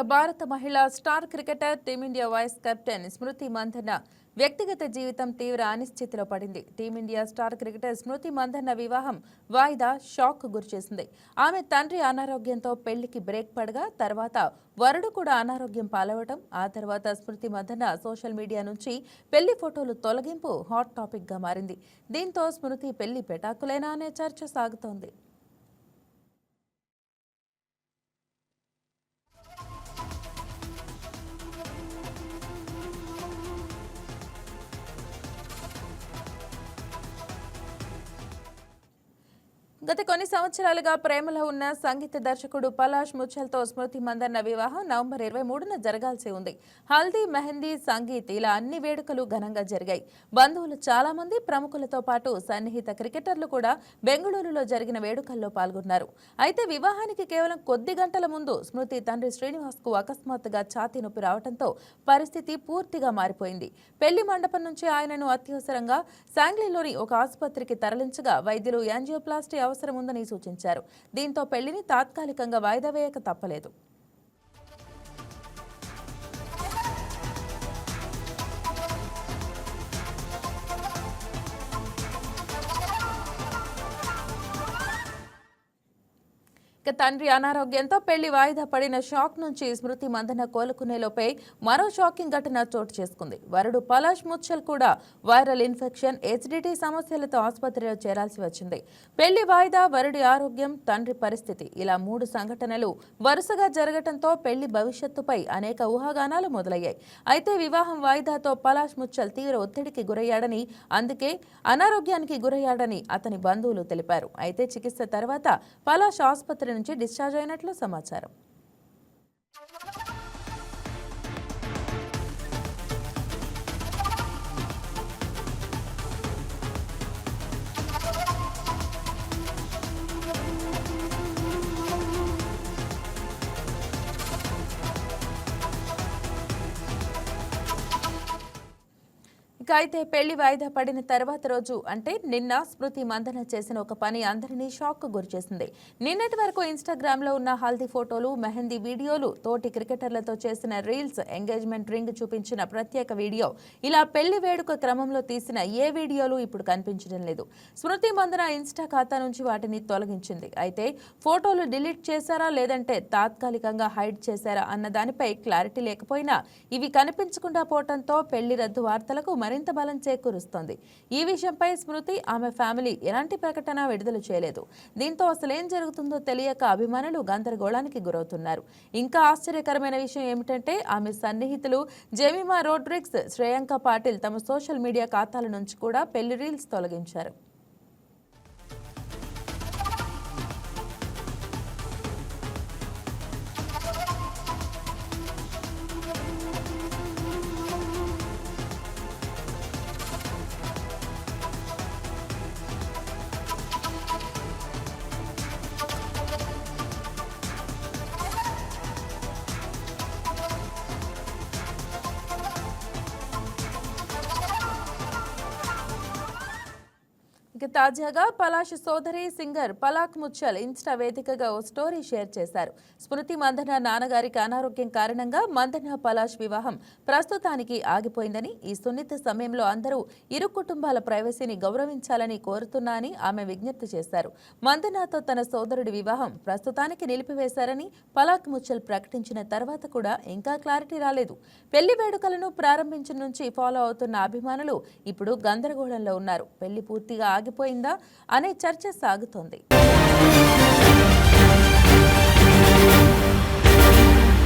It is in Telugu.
ఇక భారత మహిళా star cricketer team India vice captain Smriti Mandhana వ్యక్తిగత జీవితం తీవ్ర అనిశ్చితిలో పడింది. Team India star cricketer Smriti Mandhana వివాహం వాయిదా షాక్ గురిచేసింది ఆమె తండ్రి అనారోగ్యంతో పెళ్ళికి బ్రేక్ పడగా తర్వాత వరుడు కూడా అనారోగ్యం పాలవటం ఆ తర్వాత స్మృతి మంధన సోషల్ మీడియా నుంచి పెళ్ళి ఫోటోలు తొలగింపు హాట్ టాపిక్గా మారింది. దీంతో స్మృతి పెళ్ళి పెటాకులేనా అనే చర్చ సాగుతోంది. గత కొన్ని సంవత్సరాలుగా ప్రేమలో ఉన్న సంగీత దర్శకుడు పలాష్ ముచ్చల్తో స్మృతి మందన్న వివాహం నవంబర్ ఇరవై మూడున జరగాల్సి ఉంది. హల్దీ మెహందీ సంగీత్ ఇలా అన్ని వేడుకలు ఘనంగా జరిగాయి. బంధువులు చాలా మంది ప్రముఖులతో పాటు సన్నిహిత క్రికెటర్లు కూడా బెంగళూరులో జరిగిన వేడుకల్లో పాల్గొన్నారు. అయితే వివాహానికి కేవలం కొద్ది గంటల ముందు స్మృతి తండ్రి శ్రీనివాస్కు అకస్మాత్తుగా ఛాతీ నొప్పి రావడంతో పరిస్థితి పూర్తిగా మారిపోయింది. పెళ్ళి మండపం నుంచి ఆయనను అత్యవసరంగా సాంగ్లీలోని ఒక ఆసుపత్రికి తరలించగా వైద్యులు యాంజియోప్లాస్టీ అవసరం ఉందని సూచించారు. దీంతో పెళ్ళిని తాత్కాలికంగా వాయిదా వేయక తప్పలేదు. ఇక తండ్రి అనారోగ్యంతో పెళ్ళి వాయిదా పడిన షాక్ నుంచి స్మృతి మందన కోలుకునేలోపై మరో షాకింగ్ ఘటన చోటు చేసుకుంది. వరుడు పలాష్ ముచ్చల్ కూడా వైరల్ ఇన్ఫెక్షన్ హెచ్డిటీ సమస్యలతో ఆసుపత్రిలో చేరాల్సి వచ్చింది. పెళ్ళి వాయిదా వరుడి ఆరోగ్యం తండ్రి పరిస్థితి ఇలా మూడు సంఘటనలు వరుసగా జరగటంతో పెళ్ళి భవిష్యత్తుపై అనేక ఊహాగానాలు మొదలయ్యాయి. అయితే వివాహం వాయిదాతో పలాష్ ముచ్చల్ తీవ్ర ఒత్తిడికి గురయ్యాడని అందుకే అనారోగ్యానికి గురయ్యాడని అతని బంధువులు తెలిపారు. అయితే చికిత్స తర్వాత పలాష్ ఆసుపత్రి నుంచి డిశ్చార్జ్ అయినట్లు సమాచారం. ఇక అయితే పెళ్ళి వాయిదా పడిన తర్వాత రోజు అంటే నిన్న స్మృతి మందన చేసిన ఒక పని అందరినీ షాక్ గురిచేసింది నిన్నటి వరకు ఇన్స్టాగ్రామ్లో ఉన్న హల్దీ ఫోటోలు మెహందీ వీడియోలు తోటి క్రికెటర్లతో చేసిన రీల్స్ ఎంగేజ్మెంట్ రింగ్ చూపించిన ప్రత్యేక వీడియో ఇలా పెళ్ళి వేడుక క్రమంలో తీసిన ఏ వీడియోలు ఇప్పుడు కనిపించడం లేదు. స్మృతి మందన ఇన్స్టా ఖాతా నుంచి వాటిని తొలగించింది. అయితే ఫోటోలు డిలీట్ చేశారా లేదంటే తాత్కాలికంగా హైడ్ చేశారా అన్న దానిపై క్లారిటీ లేకపోయినా ఇవి కనిపించకుండా పోవడంతో పెళ్ళి రద్దు వార్తలకు మరింత బలం చేకూరుస్తోంది. ఈ విషయంపై స్మృతి ఆమె ఫ్యామిలీ ఎలాంటి ప్రకటన విడుదల చేయలేదు. దీంతో అసలేం జరుగుతుందో తెలియక అభిమానులు గందరగోళానికి గురవుతున్నారు. ఇంకా ఆశ్చర్యకరమైన విషయం ఏమిటంటే ఆమె సన్నిహితులు జెమిమా రోడ్రిక్స్ శ్రేయాంక పాటిల్ తమ సోషల్ మీడియా ఖాతాల నుంచి కూడా పెళ్ళి రీల్స్ తొలగించారు. ఇక తాజాగా పలాష్ సోదరి సింగర్ పలాక్ ముచ్చల్ ఇన్స్టా వేదికగా ఓ స్టోరీ షేర్ చేశారు. స్మృతి మందన నాన్నగారికి అనారోగ్యం కారణంగా మందన పలాష్ వివాహం ప్రస్తుతానికి ఆగిపోయిందని ఈ సున్నిత సమయంలో అందరూ ఇరు కుటుంబాల ప్రైవసీని గౌరవించాలని కోరుతున్నా అని ఆమె విజ్ఞప్తి చేశారు. మందనాతో తన సోదరుడి వివాహం ప్రస్తుతానికి నిలిపివేశారని పలాక్ ముచ్చల్ ప్రకటించిన తర్వాత కూడా ఇంకా క్లారిటీ రాలేదు. పెళ్ళి వేడుకలను ప్రారంభించిన నుంచి ఫాలో అవుతున్న అభిమానులు ఇప్పుడు గందరగోళంలో ఉన్నారు. పెళ్ళి పూర్తిగా ఆగి ఆగిపోయిందా అనే చర్చ సాగుతోంది.